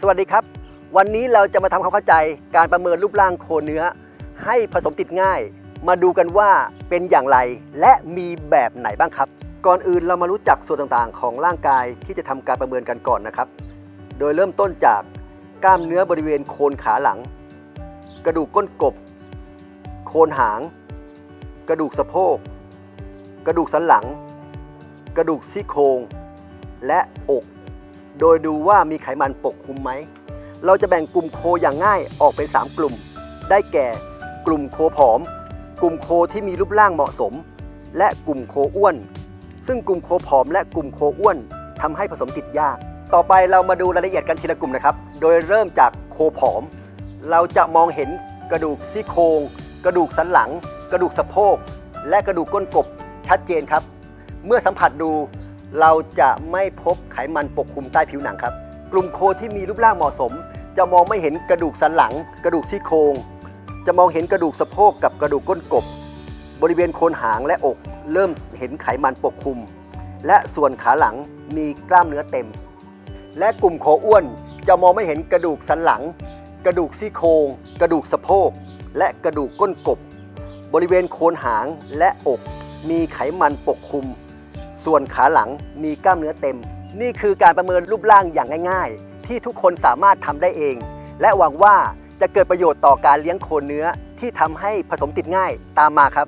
สวัสดีครับ วันนี้เราจะมาทำความเข้าใจการประเมินรูปร่างโคเนื้อ ให้ผสมติดง่าย มาดูกันว่าเป็นอย่างไรและมีแบบไหนบ้างครับ ก่อนอื่นเรามารู้จักส่วนต่างๆ ของร่างกายที่จะทำการประเมินกันก่อนนะครับ โดยเริ่มต้นจากกล้ามเนื้อบริเวณโคนขาหลัง กระดูกก้นกบ โคนหาง กระดูกสะโพก กระดูกสันหลัง กระดูกซี่โครงและอก โดยดูว่ามีไขมันปกคลุมไหม เราจะแบ่งกลุ่มโคอย่างง่ายออกเป็น 3 กลุ่ม ได้แก่ กลุ่มโคผอม กลุ่มโคที่มีรูปร่างเหมาะสม และกลุ่มโคอ้วน ซึ่งกลุ่มโคผอมและกลุ่มโคอ้วนทำให้ผสมติดยาก ต่อไปเรามาดูรายละเอียดกันทีละกลุ่มนะครับ โดยเริ่มจากโคผอม เราจะมองเห็นกระดูกซี่โครงกระดูกสันหลัง กระดูกสะโพก และกระดูกก้นกบชัดเจนครับ เมื่อสัมผัสดู เราจะไม่พบไขมันปกคลุมใต้ผิวหนังครับ กลุ่มโคที่มีรูปร่างเหมาะสม จะมองไม่เห็นกระดูกสันหลัง กระดูกซี่โครง จะมองเห็นกระดูกสะโพกกับกระดูกก้นกบ บริเวณโคนหางและอก เริ่มเห็นไขมันปกคลุม และส่วนขาหลังมีกล้ามเนื้อเต็ม และกลุ่มโคอ้วนจะมองไม่เห็นกระดูกสันหลัง กระดูกซี่โครง กระดูกสะโพก และกระดูกก้นกบ บริเวณโคนหางและอก มีไขมันปกคลุม ส่วนขาหลังมีกล้ามเนื้อเต็ม นี่คือการประเมินรูปร่างอย่างง่ายๆ ที่ทุกคนสามารถทำได้เอง และหวังว่าจะเกิดประโยชน์ต่อการเลี้ยงโคนเนื้อที่ทำให้ผสมติดง่ายตามมาครับ